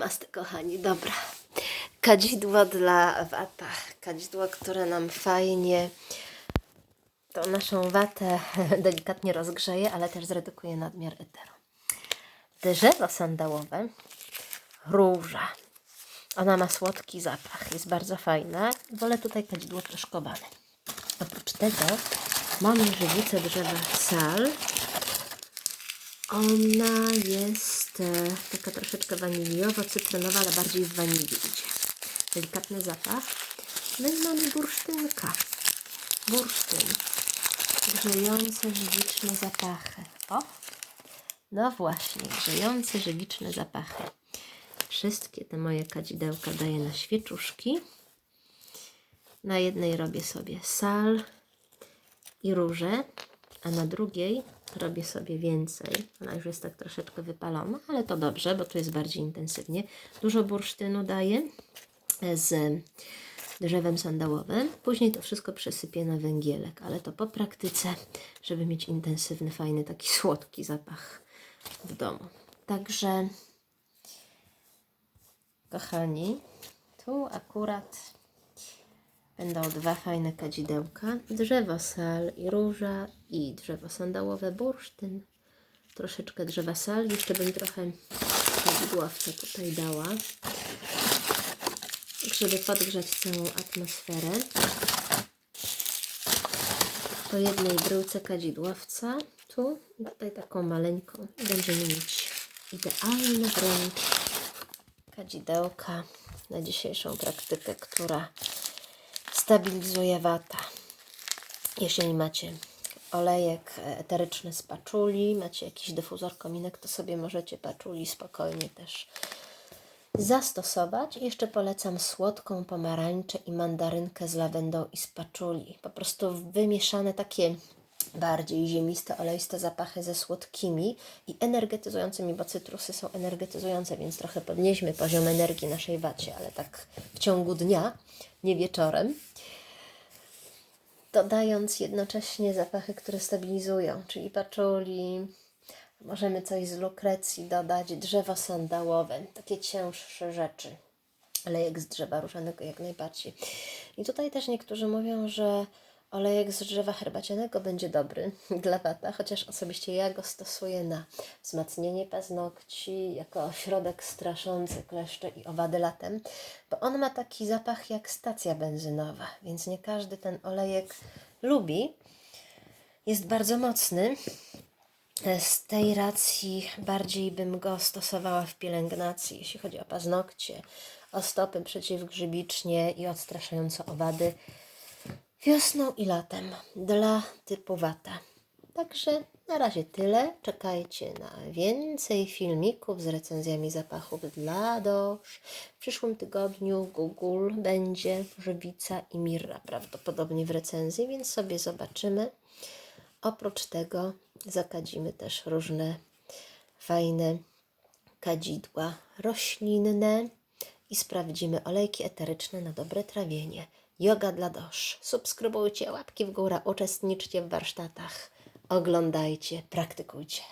Masty, kochani, dobra. Kadzidło dla wata. Kadzidło, które nam fajnie tą naszą watę delikatnie rozgrzeje, ale też zredukuje nadmiar eteru. Drzewo sandałowe, róża. Ona ma słodki zapach, jest bardzo fajna. Wolę tutaj kadzidło proszkowane. Oprócz tego mamy żywicę drzewa sal. Ona jest e, taka troszeczkę waniliowo-cytrynowa, ale bardziej w wanilii idzie. Delikatny zapach. No i mamy bursztynka. Bursztyn. Grzejące, żywiczne zapachy. O! No właśnie, grzejące, żywiczne zapachy. Wszystkie te moje kadzidełka daję na świeczuszki. Na jednej robię sobie sal i róże, a na drugiej robię sobie więcej. Ona już jest tak troszeczkę wypalona, ale to dobrze, bo tu jest bardziej intensywnie. Dużo bursztynu daję e, z drzewem sandałowym. Później to wszystko przesypię na węgielek, ale to po praktyce, żeby mieć intensywny, fajny, taki słodki zapach w domu. Także, kochani, tu akurat Będą dwa fajne kadzidełka. Drzewo sal i róża i drzewo sandałowe bursztyn. Troszeczkę drzewa sal. Jeszcze bym trochę kadzidłowca tutaj dała. Żeby podgrzać całą atmosferę. Po jednej bryłce kadzidłowca. Tu i tutaj taką maleńką. Będziemy mieć idealne wręcz kadzidełka na dzisiejszą praktykę, która stabilizuje wata. Jeżeli macie olejek eteryczny z paczuli, macie jakiś dyfuzor kominek, to sobie możecie paczuli spokojnie też zastosować. Jeszcze polecam słodką pomarańczę i mandarynkę z lawendą i z paczuli. Po prostu wymieszane takie bardziej ziemiste, oleiste zapachy ze słodkimi i energetyzującymi, bo cytrusy są energetyzujące, więc trochę podnieśmy poziom energii naszej wacie, ale tak w ciągu dnia, nie wieczorem. Dodając jednocześnie zapachy, które stabilizują, czyli paczuli, możemy coś z lukrecji dodać, drzewo sandałowe, takie cięższe rzeczy olejek z drzewa różanego jak najbardziej. I tutaj też niektórzy mówią, że olejek z drzewa herbacianego będzie dobry dla wata, chociaż osobiście ja go stosuję na wzmacnianie paznokci, jako środek straszący kleszcze i owady latem, bo on ma taki zapach jak stacja benzynowa, więc nie każdy ten olejek lubi. Jest bardzo mocny, z tej racji bardziej bym go stosowała w pielęgnacji, jeśli chodzi o paznokcie, o stopy przeciwgrzybicznie i odstraszające owady wiosną i latem dla typu wata. Także na razie tyle. Czekajcie na więcej filmików z recenzjami zapachów dla dosz. W przyszłym tygodniu Google będzie żywica i mirra prawdopodobnie w recenzji, więc sobie zobaczymy. Oprócz tego zakadzimy też różne fajne kadzidła roślinne i sprawdzimy olejki eteryczne na dobre trawienie. Yoga dla dosz. Subskrybujcie, łapki w górę, uczestniczcie w warsztatach, oglądajcie, praktykujcie.